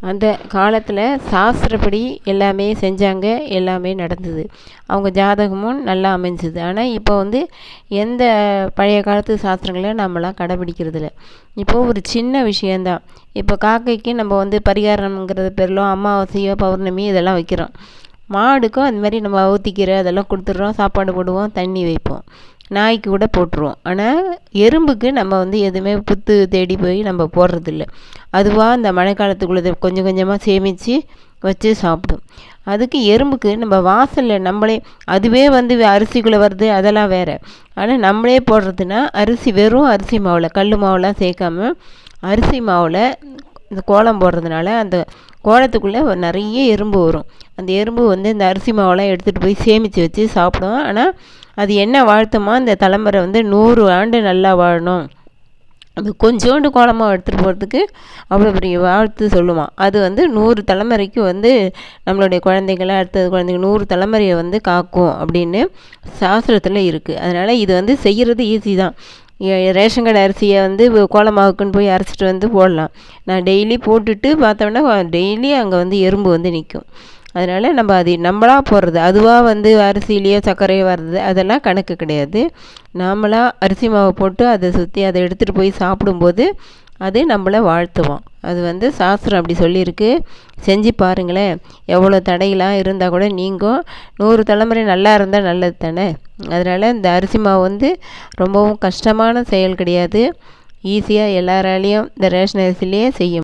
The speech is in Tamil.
அந்த காலத்தில் சாஸ்திரப்படி எல்லாமே செஞ்சாங்க எல்லாமே நடந்தது. அவங்க ஜாதகமும் நல்லா அமைஞ்சுது. ஆனால் இப்போ வந்து எந்த பழைய காலத்து சாஸ்திரங்களை நம்மளாம் கடைபிடிக்கிறதில்ல. இப்போது ஒரு சின்ன விஷயந்தான் இப்போ காக்கைக்கு நம்ம வந்து பரிகாரம்ங்கிறது பேரில் அமாவாசையோ பௌர்ணமி இதெல்லாம் வைக்கிறோம். மாடுக்கும் அந்த மாதிரி நம்ம ஊற்றிக்கிற அதெல்லாம் கொடுத்துட்றோம் சாப்பாடு போடுவோம் தண்ணி வைப்போம். நாய்க்கு கூட போட்டுருவோம். ஆனால் எறும்புக்கு நம்ம வந்து எதுவுமே புத்து தேடி போய் நம்ம போடுறதில்ல. அதுவாக இந்த மழைக்காலத்துக்குள்ளதை கொஞ்சம் கொஞ்சமாக சேமித்து வச்சு சாப்பிடும். அதுக்கு எறும்புக்கு நம்ம வாசலில் நம்மளே அதுவே வந்து அரிசிக்குள்ளே வருது அதெல்லாம் வேறு. ஆனால் நம்மளே போடுறதுனா அரிசி வெறும் அரிசி மாவில் கல் மாவுலாம் சேர்க்காம அரிசி மாவில் இந்த கோலம் போடுறதுனால அந்த கோலத்துக்குள்ளே நிறைய எறும்பு வரும். அந்த எறும்பு வந்து இந்த அரிசி மாவெல்லாம் எடுத்துகிட்டு போய் சேமித்து வச்சு சாப்பிடும் ஆனால் அது என்ன வாழ்த்துமா இந்த தலைமுறை வந்து நூறு ஆண்டு நல்லா வாழணும். அது கொஞ்சோண்டு கோலமாக எடுத்துகிட்டு போகிறதுக்கு அவ்வளோ பெரிய வாழ்த்து சொல்லுவான் அது வந்து நூறு தலைமுறைக்கு வந்து நம்மளுடைய குழந்தைகளை அடுத்தது குழந்தைங்க நூறு தலைமுறையை வந்து காக்கும் அப்படின்னு சாஸ்திரத்தில் இருக்குது அதனால் இது வந்து செய்கிறது ஈஸி தான். ரேஷன் கடை அரிசியை வந்து கோலமாவுக்குன்னு போய் அரைச்சிட்டு வந்து போடலாம். நான் டெய்லி போட்டுட்டு பார்த்தோம்னா டெய்லி அங்கே வந்து எறும்பு வந்து நிற்கும் அதனால் நம்ம அது நம்மளா போடுறது அதுவாக வந்து அரிசியிலேயோ சர்க்கரையோ வர்றது அதெல்லாம் கணக்கு கிடையாது. நாமளாக அரிசி மாவு போட்டு அதை சுற்றி அதை எடுத்துகிட்டு போய் சாப்பிடும்போது அது நம்மளை வாழ்த்துவோம் அது வந்து சாஸ்திரம் அப்படி சொல்லியிருக்கு. செஞ்சு பாருங்களேன். எவ்வளோ தடையெல்லாம் இருந்தால் கூட நீங்கும். நூறு தலைமுறை நல்லா இருந்தால் நல்லது தானே? அதனால் இந்த அரிசி மாவு வந்து ரொம்பவும் கஷ்டமான செயல் கிடையாது. ஈஸியாக எல்லாராலேயும் இந்த ரேஷன் அரிசிலேயே செய்யும்